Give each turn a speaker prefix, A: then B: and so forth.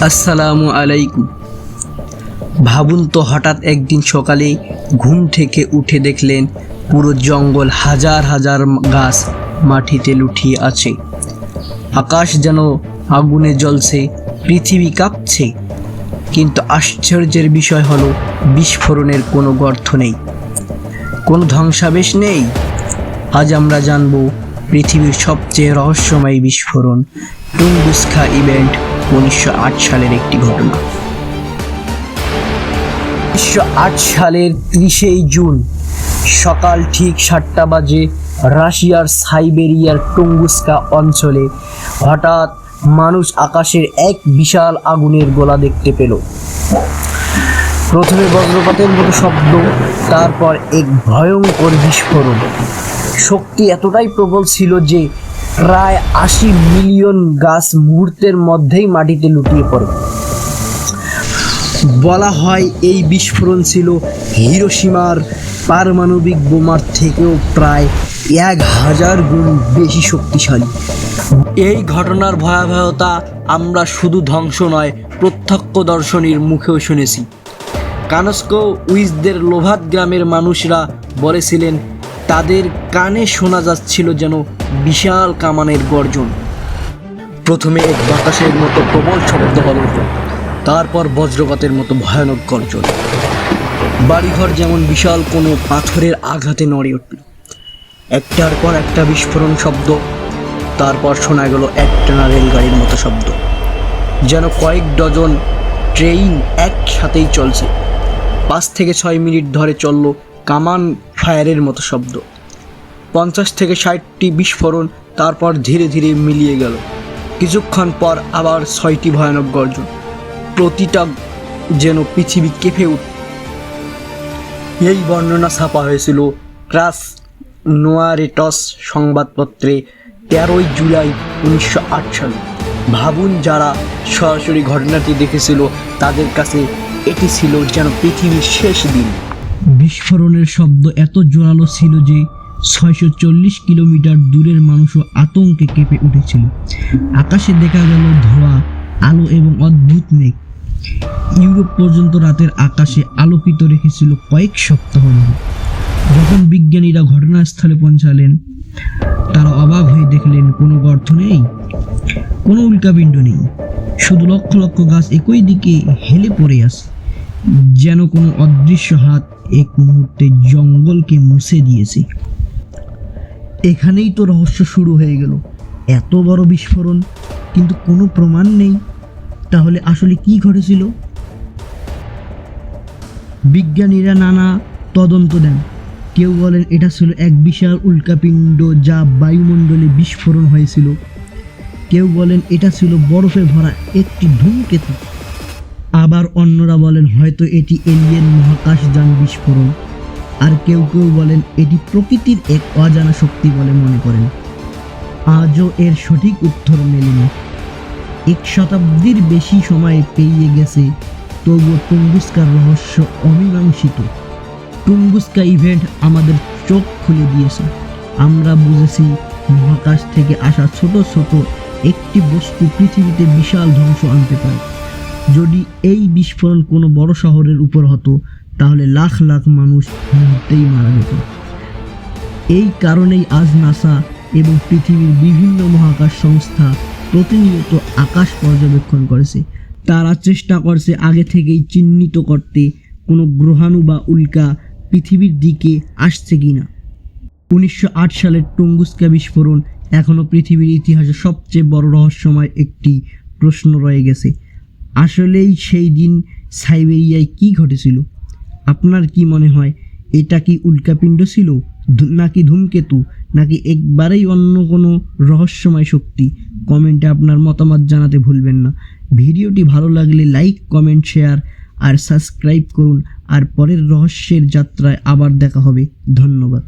A: আসসালামু আলাইকুম। ভাবুন তো হঠাৎ একদিন সকালে ঘুম থেকে উঠে দেখলেন পুরো জঙ্গল হাজার হাজার গাছ মাটিতে লুটিয়ে আছে। আকাশ যেন আগুনে জ্বলছে, পৃথিবী কাঁপছে। কিন্তু আশ্চর্যের বিষয় হলো, বিস্ফোরণের কোনো গর্থ নেই। কোনো ধ্বংসাবেশ নেই। আজ আমরা জানব পৃথিবীর সবচেয়ে রহস্যময় বিস্ফোরণ টুঙ্গুস্কা ইভেন্ট উনিশশো আট সালের একটি ঘটনা। উনিশশো আট সালের ত্রিশেই জুন, সকাল ঠিক সাতটা বাজে, রাশিয়ার সাইবেরিয়ার টুঙ্গুস্কা অঞ্চলে হঠাৎ মানুষ আকাশের এক বিশাল আগুনের গোলা দেখতে পেল। প্রথমে বজ্রপাতের মতো শব্দ, তারপর এক ভয়ঙ্কর বিস্ফোরণ। শক্তি এতটাই প্রবল ছিল যে প্রায় আশি মিলিয়ন গাছ মুহূর্তের মধ্যেই মাটিতে লুটিয়ে পড়ে। বলা হয় এই বিস্ফোরণ ছিল হিরোসীমার পারমাণবিক বোমার থেকেও প্রায় এক হাজার গুণ বেশি শক্তিশালী। এই ঘটনার ভয়াবহতা আমরা শুধু ধ্বংস নয়, প্রত্যক্ষদর্শনীর মুখেও শুনেছি। কানস্কো উইজদের লোভাত গ্রামের মানুষরা বলেছিলেন তাদের কানে শোনা যাচ্ছিল যেন বিশাল কামানের গর্জন। প্রথমে এক বাতাসের মতো প্রবল শব্দ হলো, তারপর বজ্রপাতের মতো ভয়ানক গর্জন। বাড়িঘর যেমন বিশাল, কোনো পাথরের আঘাতে নড়ে উঠল। একটার পর একটা বিস্ফোরণ শব্দ, তারপর শোনা গেল একটানা রেলগাড়ির মতো শব্দ। যেন কয়েক ডজন ট্রেন একসাথেই চলছে। পাঁচ থেকে ছয় মিনিট ধরে চলল কামান ফায়ারের মতো শব্দ। পঞ্চাশ থেকে ষাটটি বিস্ফোরণ তারপর ধীরে ধীরে মিলিয়ে গেল। কিছুক্ষণ পর আবার ছয়টি ভয়ানক গর্জন। প্রতিটা যেন পৃথিবী কেঁপে উঠ এই বর্ণনা ছাপা হয়েছিল ক্রাস নোয়ারেটস সংবাদপত্রে তেরোই জুলাই উনিশশো আট সালে। ভাবুন যারা সরাসরি ঘটনাটি দেখেছিল, তাদের কাছে এটি ছিল যেন পৃথিবীর শেষ দিন। বিস্ফোরণের শব্দ এত জোরালো ছিল যে ছয়শো চল্লিশ কিলোমিটার দূরের মানুষও আতঙ্কে কেঁপে উঠেছিল। আকাশে দেখা গেল ধোঁয়া, আলো এবং অদ্ভুত মেঘ। ইউরোপ পর্যন্ত রাতের আকাশে আলোকিত রেখেছিল কয়েক সপ্তাহ ধরে। যখন বিজ্ঞানীরা ঘটনাস্থলে পৌঁছালেন, তারা অবাক হয়ে দেখলেন, কোনো গর্ত নেই, কোনো উল্কাপিণ্ড নেই। শুধু লক্ষ লক্ষ গাছ একই দিকে হেলে পড়ে আছে, যেন কোনো অদৃশ্য হাত এক মুহূর্তে জঙ্গলকে মুছে দিয়েছে। এখানেই তো রহস্য শুরু হয়ে গেল। এত বড় বিস্ফোরণ, কিন্তু কোনো প্রমাণ নেই। তাহলে আসলে কি ঘটেছিল? বিজ্ঞানীরা নানা তদন্ত দেন। কেউ বলেন এটা ছিল এক বিশাল উল্কাপিণ্ড যা বায়ুমণ্ডলে বিস্ফোরণ হয়েছিল। কেউ বলেন এটা ছিল বরফে ভরা একটি ধূমকেতু। আবার অন্যরা বলেন, হয়তো এটি এলিয়েন মহাকাশযান বিস্ফোরণ। আর কেউ কেউ বলেন, এটি প্রকৃতির এক অজানা শক্তি বলে মনে করেন। আজও এর সঠিক উত্তর মেলেনি। এক শতাব্দীর বেশি সময় পেরিয়ে গেছে, তবুও টুঙ্গুস্কার রহস্য অমীমাংসিত। টুঙ্গুস্কা ইভেন্ট আমাদের চোখ খুলে দিয়েছে। আমরা বুঝেছি, মহাকাশ থেকে আসা ছোট ছোট একটি বস্তু পৃথিবীতে বিশাল ধ্বংস আনতে পারে। যদি এই বিস্ফোরণ কোনো বড় শহরের উপর হতো, তাহলে লাখ লাখ মানুষ মুহূর্তেই মারা যেত। এই কারণেই আজ নাসা এবং পৃথিবীর বিভিন্ন মহাকাশ সংস্থা প্রতিনিয়ত আকাশ পর্যবেক্ষণ করেছে। তারা চেষ্টা করছে আগে থেকেই চিহ্নিত করতে কোনো গ্রহাণু বা উল্কা পৃথিবীর দিকে আসছে কিনা উনিশশো আট সালের টুঙ্গুস্কা বিস্ফোরণ এখনও পৃথিবীর ইতিহাসে সবচেয়ে বড় রহস্যময় একটি প্রশ্ন রয়ে গেছে। আসলেই সেই দিন সাইবেরিয়ায় কি ঘটেছিল? আপনার কি মনে হয়, এটা কি উল্কাপিণ্ড ছিল? নাকি ধূমকেতু? নাকি একবারেই অন্য কোনো রহস্যময় শক্তি? কমেন্টে আপনার মতামত জানাতে ভুলবেন না। ভিডিওটি ভালো লাগলে লাইক, কমেন্ট, শেয়ার আর সাবস্ক্রাইব করুন। আর পরের রহস্যের যাত্রায় আবার দেখা হবে। ধন্যবাদ।